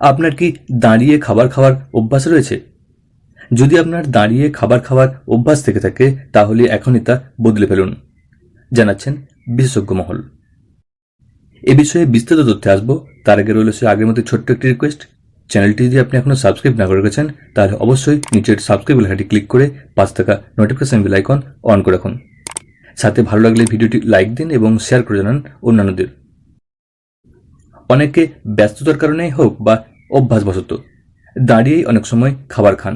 আপনার কি দাঁড়িয়ে খাবার খাওয়ার অভ্যাস রয়েছে? যদি আপনার দাঁড়িয়ে খাবার খাওয়ার অভ্যাস থেকে থাকে, তাহলে এখনই তা বদলে ফেলুন। জানাচ্ছেন বিশেষজ্ঞ মহল। এ বিষয়ে বিস্তারিত তথ্যে আসব। তার আগে রইল সে আগের মতো ছোট্ট একটি রিকোয়েস্ট চ্যানেলটি যদি আপনি এখনও সাবস্ক্রাইব না করে রেখেছেন, তাহলে অবশ্যই নিচের সাবস্ক্রাইব লেখাটি ক্লিক করে পাঁচ থাকা নোটিফিকেশন বেল আইকন অন করে রাখুন। সাথে ভালো লাগলে ভিডিওটি লাইক দিন এবং শেয়ার করে জানান অন্যান্যদের। অনেকে ব্যস্ততার কারণেই হোক বা অভ্যাসবশত, দাঁড়িয়েই অনেক সময় খাবার খান।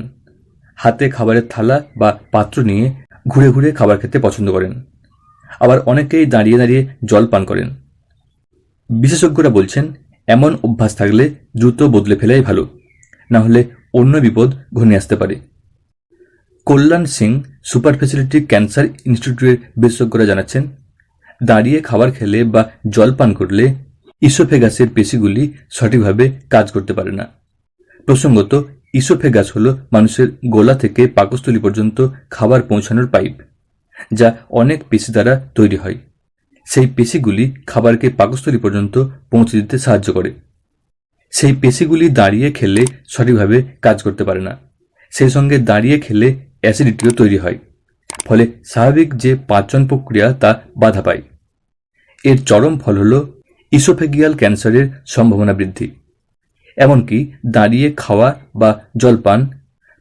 হাতে খাবারের থালা বা পাত্র নিয়ে ঘুরে ঘুরে খাবার খেতে পছন্দ করেন। আবার অনেকেই দাঁড়িয়ে দাঁড়িয়ে জল পান করেন। বিশেষজ্ঞরা বলছেন, এমন অভ্যাস থাকলে দ্রুত বদলে ফেলাই ভালো, না হলে অন্য বিপদ ঘনিয়ে আসতে পারে। Kalyan Singh, super facility cancer ইনস্টিটিউটের বিশেষজ্ঞরা জানাচ্ছেন, দাঁড়িয়ে খাবার খেলে বা জল পান করলে ইসোফেগাসের পেশিগুলি সঠিকভাবে কাজ করতে পারে না। প্রসঙ্গত, ইসোফেগাস হল মানুষের গোলা থেকে পাকস্থলী পর্যন্ত খাবার পৌঁছানোর পাইপ, যা অনেক পেশি দ্বারা তৈরি হয়। সেই পেশিগুলি খাবারকে পাকস্থলী পর্যন্ত পৌঁছে দিতে সাহায্য করে। সেই পেশিগুলি দাঁড়িয়ে খেলে সঠিকভাবে কাজ করতে পারে না। সেই সঙ্গে দাঁড়িয়ে খেলে অ্যাসিডিটিও তৈরি হয়, ফলে স্বাভাবিক যে পাচন প্রক্রিয়া তা বাধা পায়। এর চরম ফল হল ইসোফেগিয়াল ক্যান্সারের সম্ভাবনা বৃদ্ধি। এমনকি দাঁড়িয়ে খাওয়া বা জলপান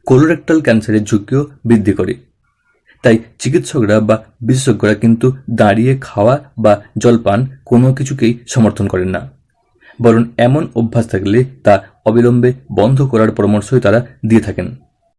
কোলোরেক্টাল ক্যান্সারের ঝুঁকিও বৃদ্ধি করে। তাই চিকিৎসকরা বা বিশেষজ্ঞরা কিন্তু দাঁড়িয়ে খাওয়া বা জলপান কোনো কিছুকেই সমর্থন করেন না। বরং এমন অভ্যাস থাকলে তা অবিলম্বে বন্ধ করার পরামর্শই তারা দিয়ে থাকেন।